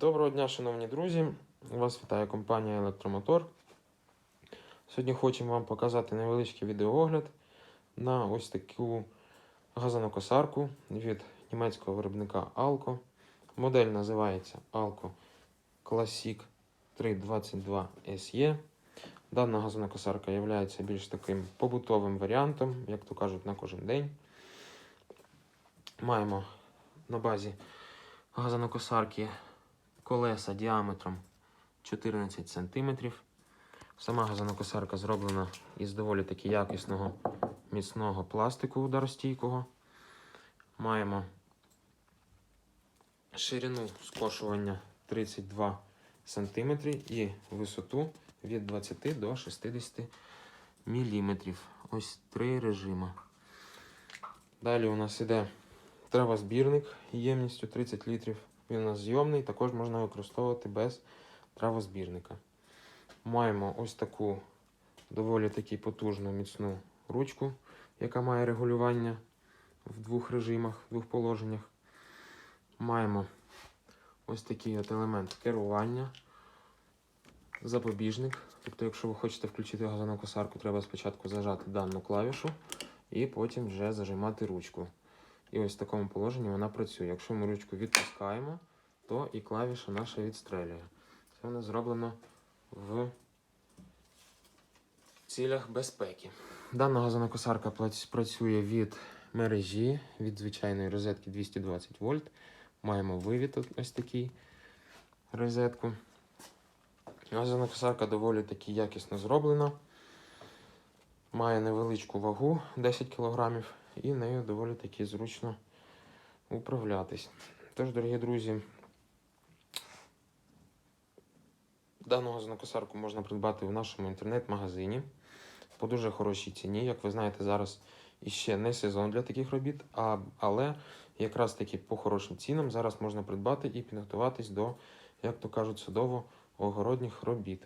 Доброго дня, шановні друзі! Вас вітає компанія Електромотор. Сьогодні хочемо вам показати невеличкий відеоогляд на ось таку газонокосарку від німецького виробника Alco. Модель називається Alco Classic 322 SE. Дана газонокосарка є більш таким побутовим варіантом, як то кажуть, на кожен день. Маємо на базі газонокосарки колеса діаметром 14 см. Сама газонокосарка зроблена із доволі таки якісного міцного пластику ударостійкого. Маємо ширину скошування 32 см і висоту від 20 до 60 мм. Ось три режими. Далі у нас іде травозбірник ємністю 30 літрів. Він у нас зйомний, також можна використовувати без травозбірника. Маємо ось таку доволі таки потужну міцну ручку, яка має регулювання в двох режимах, в двох положеннях. Маємо ось такий от елемент керування, запобіжник. Тобто, якщо ви хочете включити газову косарку, треба спочатку зажати дану клавішу і потім вже зажимати ручку. І ось в такому положенні вона працює. Якщо ми ручку відпускаємо, то і клавіша наша відстрелює. Це воно зроблено в цілях безпеки. Дана газонокосарка працює від мережі, від звичайної розетки 220 вольт. Маємо вивід ось такий розетку. Газонокосарка доволі таки якісно зроблена. Має невеличку вагу 10 кг і нею доволі таки зручно управлятись. Тож, дорогі друзі, дану газонокосарку можна придбати в нашому інтернет-магазині по дуже хорошій ціні. Як ви знаєте, зараз іще не сезон для таких робіт, а, але якраз таки по хорошим цінам зараз можна придбати і підготуватись до, як то кажуть, садово-огородніх робіт.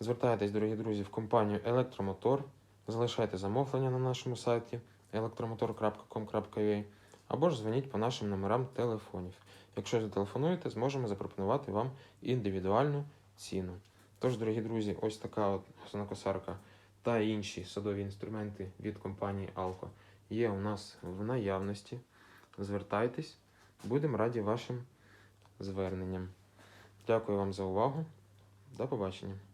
Звертайтесь, дорогі друзі, в компанію Електромотор. Залишайте замовлення на нашому сайті elektromotor.com.ua або ж дзвоніть по нашим номерам телефонів. Якщо зателефонуєте, зможемо запропонувати вам індивідуальну ціну. Тож, дорогі друзі, ось така от газонокосарка та інші садові інструменти від компанії Alco є у нас в наявності. Звертайтесь, будемо раді вашим зверненням. Дякую вам за увагу. До побачення.